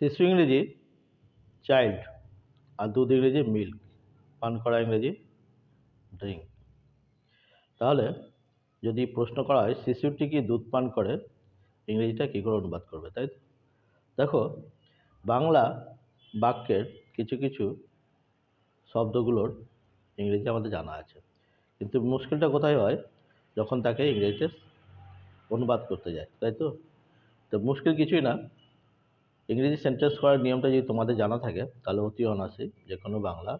শিশু ইংরেজি চাইল্ড আর দুধ ইংরেজি মিল্ক পান করা ইংরেজি ড্রিঙ্ক তাহলে যদি প্রশ্ন করা হয়, শিশুটি কি দুধ পান করে? ইংরেজিটা কী করে অনুবাদ করবে, তাই তো? দেখো, বাংলা বাক্যের কিছু কিছু শব্দগুলোর ইংরেজি আমাদের জানা আছে। কিন্তু মুশকিলটা কোথায় হয়? যখন তাকে ইংরেজিতে অনুবাদ করতে যায়, তাই তো? তো মুশকিল কিছুই না। ইংরেজি সেন্টেন্স করার নিয়মটা যদি তোমাদের জানা থাকে, তাহলে অতি অনায়াসেই যে কোনো বাংলা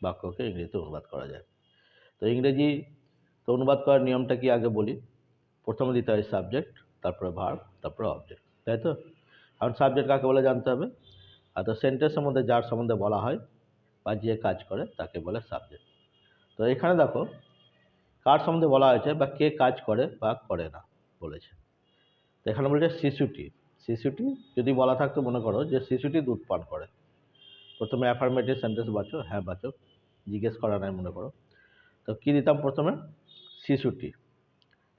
বাক্যকে ইংরেজিতে অনুবাদ করা যায়। তো ইংরেজি তো অনুবাদ করার নিয়মটা কি আগে বলি? প্রথমে দিতে হয় সাবজেক্ট তারপরে ভার্ব তারপরে অবজেক্ট তাই তো? এখন সাবজেক্ট কাকে বলে জানতে হবে? আর তো সেন্টেন্সের মধ্যে যার সম্বন্ধে বলা হয় বা যে কাজ করে, তাকে বলে সাবজেক্ট তো এখানে দেখো, কার সম্বন্ধে বলা হয়েছে বা কে কাজ করে বা করে না, বলেছে। তো এখানে বলছে শিশুটি। শিশুটি যদি বলা থাকতো মনে করো যে শিশুটি দুধ পান করে। প্রথমে অ্যাফার্মেটিভ সেন্টেন্স বাঁচো হ্যাঁ বাঁচো, জিজ্ঞেস করা নাই মনে করো। তো কী দিতাম প্রথমে? শিশুটি।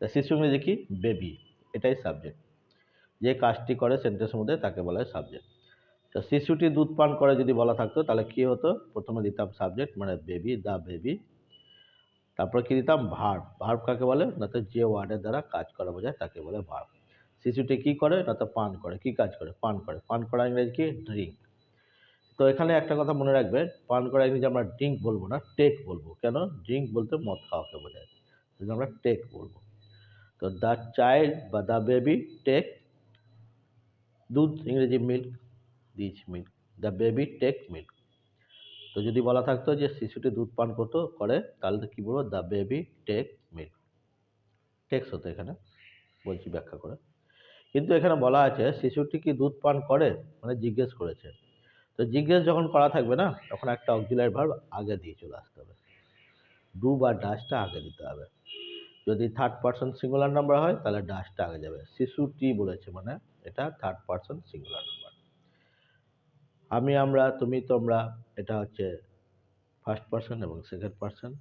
তা শিশু ইংরেজি কি? বেবি এটাই সাবজেক্ট যে কাজটি করে সেন্টেন্সের মধ্যে তাকে বলা হয় সাবজেক্ট তো শিশুটি দুধ পান করে যদি বলা থাকতো তাহলে কী হতো? প্রথমে দিতাম সাবজেক্ট মানে বেবি দ্য বেবি তারপর কী দিতাম? ভার্ব ভার্ব কাকে বলে? না তো যে ওয়ার্ডের দ্বারা কাজ করা বোঝায় তাকে বলে ভার্ব শিশুটি কী করে? না তো পান করে। কী কাজ করে? পান করে। পান করা ইংরেজি কি? ড্রিঙ্ক। তো এখানে একটা কথা মনে রাখবে, পান করা ইংরেজি আমরা ড্রিঙ্ক বলব না, টেক বলব। কেন? ড্রিঙ্ক বলতে মদ খাওয়াকে বোঝায়। সেজন্য আমরা টেক বলব। তো দ্য চাইল্ড বা দ্য বেবি টেক দুধ, ইংরেজি milk দিচ milk. The baby take milk. তো যদি বলা থাকতো যে শিশুটি দুধ পান করতো, করে, তাহলে তো কী বলব? The baby take milk. Takes হতো এখানে। বলছি ব্যাখ্যা করে। কিন্তু এখানে বলা আছে, শিশুটি কি দুধ পান করে? মানে জিজ্ঞেস করেছে। তো জিজ্ঞেস যখন করা থাকবে না, তখন একটা অক্সিলারি ভার্ব আগে দিয়ে চলে আসতে হবে। ডু বা ডাসটা আগে দিতে হবে। যদি থার্ড পার্সন সিঙ্গুলার নাম্বার হয়, তাহলে ডাসটা আগে যাবে। শিশুটি বলেছে মানে এটা থার্ড পার্সন সিঙ্গুলার নাম্বার আমি, আমরা, তুমি, তোমরা, এটা হচ্ছে ফার্স্ট পার্সন এবং সেকেন্ড পার্সন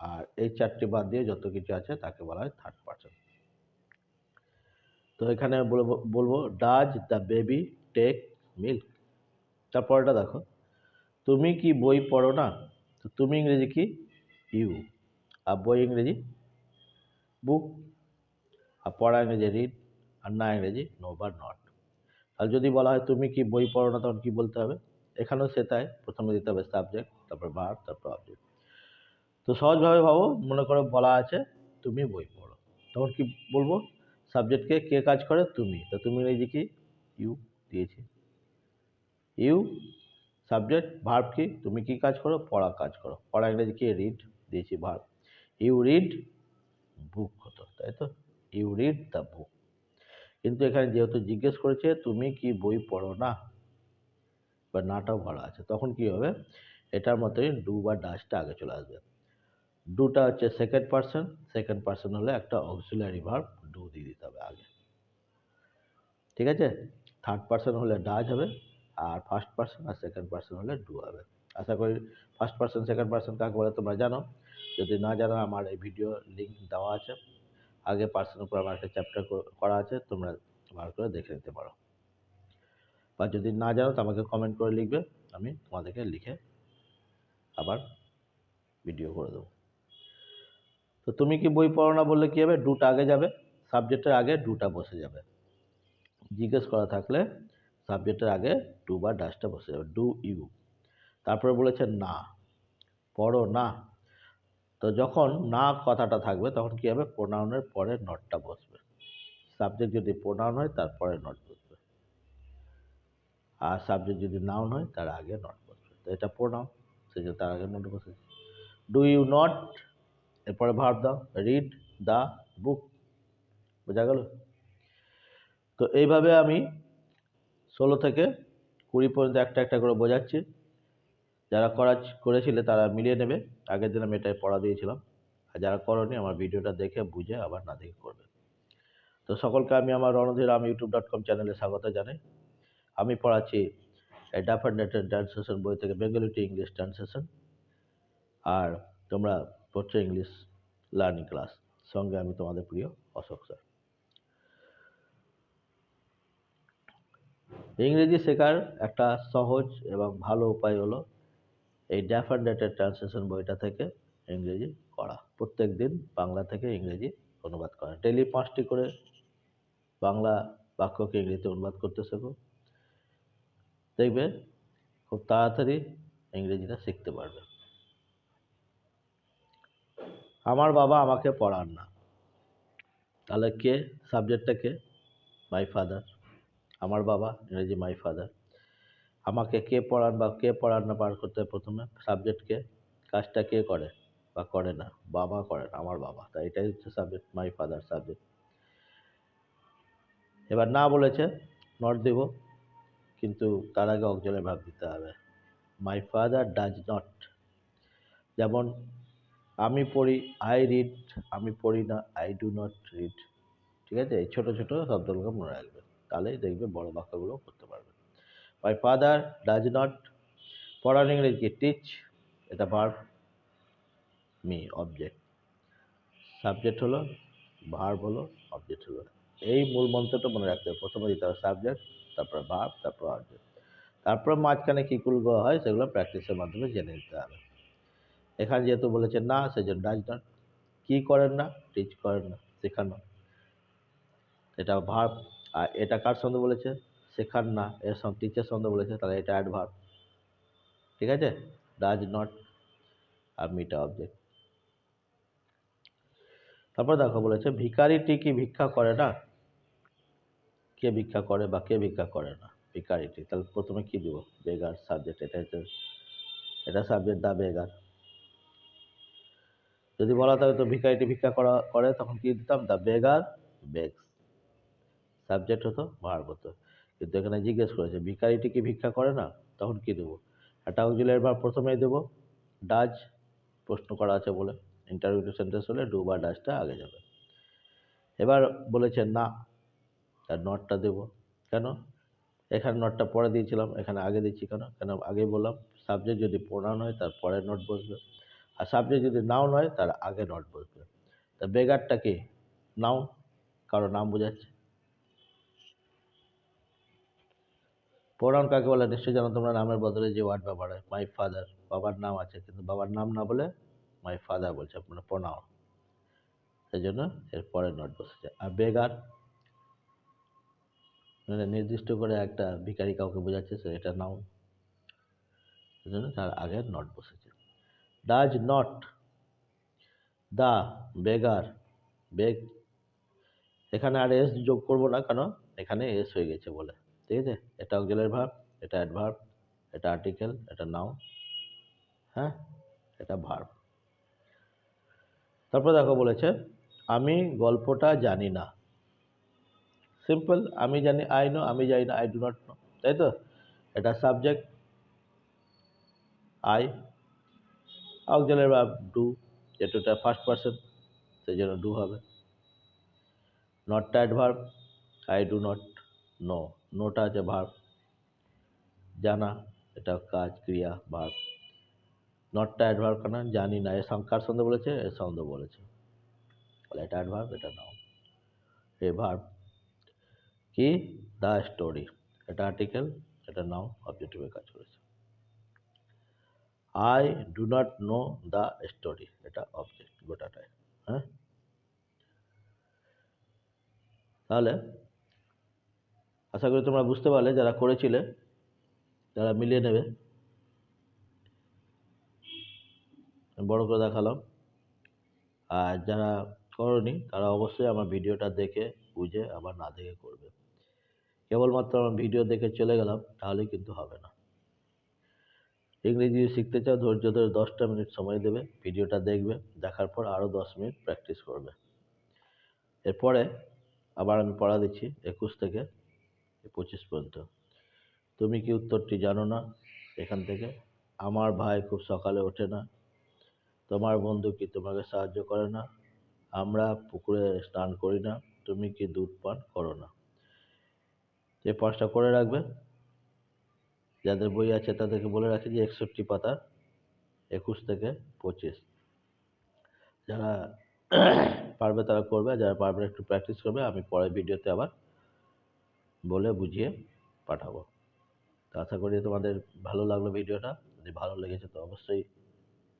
আর এই চারটি বাদ দিয়ে যত কিছু আছে, তাকে বলা হয় থার্ড পার্সন তো এখানে বলব বলব does the baby take milk তারপরটা দেখো। তুমি কি বই পড়ো না? তো তুমি ইংরেজি কি? ইউ আর বই ইংরেজি? বুক আর পড়া ইংরেজি রিড আর না ইংরেজি নো বা নট আর যদি বলা হয় তুমি কি বই পড়ো না, তখন কী বলতে হবে? এখানেও সে তাই। প্রথমে দিতে হবে সাবজেক্ট তারপর ভার্ব তারপর অবজেক্ট তো সহজভাবে ভাবো, মনে করো বলা আছে, তুমি বই পড়ো। তখন কি বলব? সাবজেক্টকে কে কাজ করে? তুমি। তো তুমি ইংরেজি ইউ দিয়েছি। ইউ সাবজেক্ট ভার্ব কি? তুমি কি কাজ করো? পড়া কাজ করো। পড়া ইংরেজি কি? রিড দিয়েছি ভার্ব ইউ রিড বুক হতো, তাই তো? ইউ রিড দ্য বুক কিন্তু এখানে যেহেতু জিজ্ঞেস করেছে, তুমি কি বই পড়ো না? বা নাটাও বলা আছে, তখন কি হবে? এটার মতোই ডু বা ডাসটা আগে চলে আসবে। ডুটা হচ্ছে সেকেন্ড পার্সন সেকেন্ড পার্সন হলে একটা অক্সিলারি ভার্ব ডু দিয়ে দিতে হবে আগে। ঠিক আছে? থার্ড পার্সন হলে ডাজ হবে আর ফার্স্ট পার্সন আর সেকেন্ড পার্সন হলে ডু হবে। আশা করি ফার্স্ট পার্সন সেকেন্ড পার্সন কাকে বলে তোমরা জানো। যদি না জানো, আমার এই ভিডিও লিঙ্ক দেওয়া আছে। আগে পার্সনের উপর আমার একটা চ্যাপ্টার করা আছে, তোমরা বার করে দেখে নিতে পারো। বা যদি না জানো, তো আমাকে কমেন্ট করে লিখবে। আমি তোমাদেরকে লিখে আবার ভিডিও করে দেবো। তো তুমি কি বই পড়ো না বললে কী হবে? ডুটা আগে যাবে। সাবজেক্টের আগে ডুটা বসে যাবে। জিজ্ঞেস করা থাকলে সাবজেক্টের আগে ডু বা ডাসটা বসে যাবে। ডু ইউ তারপরে বলেছে না। পড়ো না। তো যখন না কথাটা থাকবে, তখন কী হবে? প্রোনাউনের পরে নটটা বসবে। সাবজেক্ট যদি প্রোনাউন হয় তারপরে নট বসবে। আর সাবজেক্ট যদি নাউন হয়, তার আগে নট বসবে। তো এটা প্রোনাউন সেই জন্য তার আগে নট বসেছে। ডু ইউ নট এরপরে ভার্ব দাও। রিড দ্য বুক বোঝা গেল? তো এইভাবে আমি ষোলো থেকে কুড়ি পর্যন্ত একটা একটা করে বোঝাচ্ছি। যারা করা করেছিলে তারা মিলিয়ে নেবে। আগের দিন আমি এটাই পড়া দিয়েছিলাম। আর যারা করনি আমার ভিডিওটা দেখে, বুঝে, আবার না দেখে করবে। তো সকলকে আমি আমার রণধীর আমি ইউটিউব ডট কম চ্যানেলে স্বাগত জানাই। আমি পড়াচ্ছি ডাফার নেটের ট্রান্সলেশন বই থেকে বেঙ্গলি টু ইংলিশ ট্রান্সলেশন আর তোমরা পড়ছো ইংলিশ লার্নিং ক্লাস সঙ্গে আমি তোমাদের প্রিয় অশোক স্যার। ইংরেজি শেখার একটা সহজ এবং ভালো উপায় হলো এই ড্যাফ অ্যান্ড ট্রান্সলেশন বইটা থেকে ইংরেজি করা প্রত্যেক দিন বাংলা থেকে ইংরেজি অনুবাদ করা। ডেলি পাঁচটি করে বাংলা বাক্যকে ইংরেজিতে অনুবাদ করতে শেখো। দেখবে খুব তাড়াতাড়ি ইংরেজিটা শিখতে পারবে। আমার বাবা আমাকে পড়ান না। তাহলে কে? সাবজেক্টটা কে? মাই ফাদার আমার বাবা ইংরেজি মাই ফাদার আমাকে কে পড়ান বা কে পড়ান না বার করতে প্রথমে সাবজেক্টকে কাজটা কে করে বা করে না, বাবা করেন, আমার বাবা। তাই এটাই হচ্ছে সাবজেক্ট মাই ফাদার সাবজেক্ট এবার না বলেছে নট দেব, কিন্তু তার আগে অক্সিলারি ভাব দিতে হবে। মাই ফাদার ডাজ নট যেমন, আমি পড়ি আই রিড আমি পড়ি না আই ডু নট রিড ঠিক আছে? এই ছোটো ছোটো শব্দগুলো মনে রাখবে। তাহলেই দেখবে বড় বাক্যগুলো করতে পারবে। মাই ফাদার ডাজ নট পড়ার ইংরেজি টিচ এটা ভার্ব মি অবজেক্ট সাবজেক্ট হলো ভার্ব হলো অবজেক্ট হলো। এই মূল মন্ত্রটা মনে রাখতে হবে। প্রথমে দিতে হবে সাবজেক্ট তারপর ভার্ব তারপর অবজেক্ট তারপর মাঝখানে কী কুলগুলো হয়, সেগুলো প্র্যাকটিসের মাধ্যমে জেনে নিতে হবে। এখানে যেহেতু বলেছে না, সেজন্য ডাজ নট কী করেন না টিচ করেন না, শেখানো এটা ভার্ব আর এটা কার সঙ্গে বলেছে? শেখার না, এর সঙ্গে টিচার সঙ্গে বলেছে, তাহলে এটা অ্যাডভার্ব ঠিক আছে? ডাজ নট আর মিটা অবজেক্ট তারপর দেখো বলেছে ভিখারিটি কি ভিক্ষা করে না? কে ভিক্ষা করে বা কে ভিক্ষা করে না? ভিখারিটি তাহলে প্রথমে কি দিব? বেগার সাবজেক্ট এটা হচ্ছে, এটা সাবজেক্ট দা বেগার যদি বলা থাকে তো ভিখারিটি ভিক্ষা করা, করে, তখন কি দিতাম? দ্য বেগার বেগস সাবজেক্ট হতো ভার্ব হতো কিন্তু এখানে জিজ্ঞেস করেছে, ভিখারিটি কি ভিক্ষা করে না? তখন কি দেবো? একটা অক্সিলারি ভার্ব প্রথমেই দেবো ডাজ প্রশ্ন করা আছে বলে। ইন্টারভিউ সেন্টেন্স হলে ডু বা আগে যাবে। এবার বলেছে, না, তার নটটা দেবো। কেন? এখানে নটটা পরে দিয়েছিলাম, এখানে আগে দিচ্ছি কেন? কেন? আগে বললাম সাবজেক্ট যদি প্রোনাউন হয়, তার পরে নট বসবে। আর সাবজেক্ট যদি নাউন হয়, তার আগে নট বসবে। তা বেগারটা কি? নাউন কারও নাম বোঝাচ্ছে? প্রোনাউন কাকে বলে? নিশ্চয়ই জানো তোমরা নামের বদলে যে ওয়ার্ড ব্যবহার হয় মাই ফাদার বাবার নাম আছে, কিন্তু বাবার নাম না বলে মাই ফাদার বলছে মানে প্রোনাউন সেই জন্য এর পরে নট বসেছে। আর বেগার মানে নির্দিষ্ট করে একটা ভিখারি কাউকে বোঝাচ্ছে, সে এটা নাউন সেই জন্য তার আগে নট বসেছে। ডাজ নট দা বেগার বেগ এখানে আর এস যোগ করব না কেন এখানে এস হয়ে গেছে বলে। ঠিক আছে? এটা অক্সিলারি ভার্ব এটা অ্যাডভার্ব এটা আর্টিকেল এটা নাও হ্যাঁ? এটা ভার্ব তারপর দেখো বলেছে, আমি গল্পটা জানি না। সিম্পল আমি জানি আই নো আমি জানি না আই ডু নট নো তাই তো? এটা subject I auxiliary verb do যেটা এটা ফার্স্ট পার্সন সেই জন্য ডু হবে। নটটা adverb I do not know নোটা আছে ভার্ব জানা, এটা কাজ, ক্রিয়া ভার্ব নটটা অ্যাডভার্ব কেন? জানি না। এ কার সঙ্গে বলেছে, এ সঙ্গে বলেছে। তাহলে এটা অ্যাডভার্ব এটা নাও এ ভার্ব কি? দ্য স্টোরি এটা আর্টিকেল এটা নাও অবজেক্টিভে কাজ করেছে। I do not know the story এটা অবজেক্ট গোটাটায় হ্যাঁ? তাহলে আশা করি তোমরা বুঝতে পারলে, যারা করেছিলে, যারা মিলিয়ে নেবে। বড় করে দেখালাম। আর যারা করনি, তারা অবশ্যই আমার ভিডিওটা দেখে, বুঝে, আবার না দেখে করবে। কেবলমাত্র আমার ভিডিও দেখে চলে গেলাম, তাহলে কিন্তু হবে না। ইংরেজি শিখতে চাও, ধৈর্য ধরে দশটা মিনিট সময় দেবে, ভিডিওটা দেখবে, দেখার পর আরও দশ মিনিট প্র্যাকটিস করবে। এরপরে আবার আমি পড়া দিচ্ছি, একুশ থেকে পঁচিশ পর্যন্ত। তুমি কি উত্তরটি জানো না? এখান থেকে। আমার ভাই খুব সকালে ওঠে না। তোমার বন্ধু কি তোমাকে সাহায্য করে না? আমরা পুকুরে স্নান করি না। তুমি কি দুধ পান করো না? এই পাঁচটা করে রাখবে, যাদের বই আছে তাদেরকে বলে রাখি যে একষট্টি পাতা, একুশ থেকে পঁচিশ। যারা পারবে তারা করবে যারা পারবে একটু প্র্যাকটিস করবে, আমি পরের ভিডিওতে আবার বলে বুঝিয়ে পাঠাবো। তো আশা করি তোমাদের ভালো লাগল ভিডিওটা। যদি ভালো লেগেছে তো অবশ্যই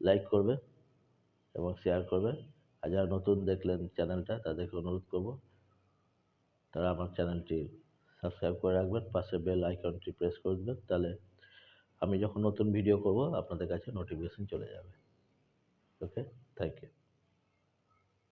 লাইক করবে এবং শেয়ার করবে। আর যারা নতুন দেখলেন চ্যানেলটা তাদেরকে অনুরোধ করব, তারা আমার চ্যানেলটি সাবস্ক্রাইব করে রাখবেন, পাশে বেল আইকনটি প্রেস করে দেবেন, তাহলে আমি যখন নতুন ভিডিও করব, আপনাদের কাছে নোটিফিকেশন চলে যাবে। Okay thank you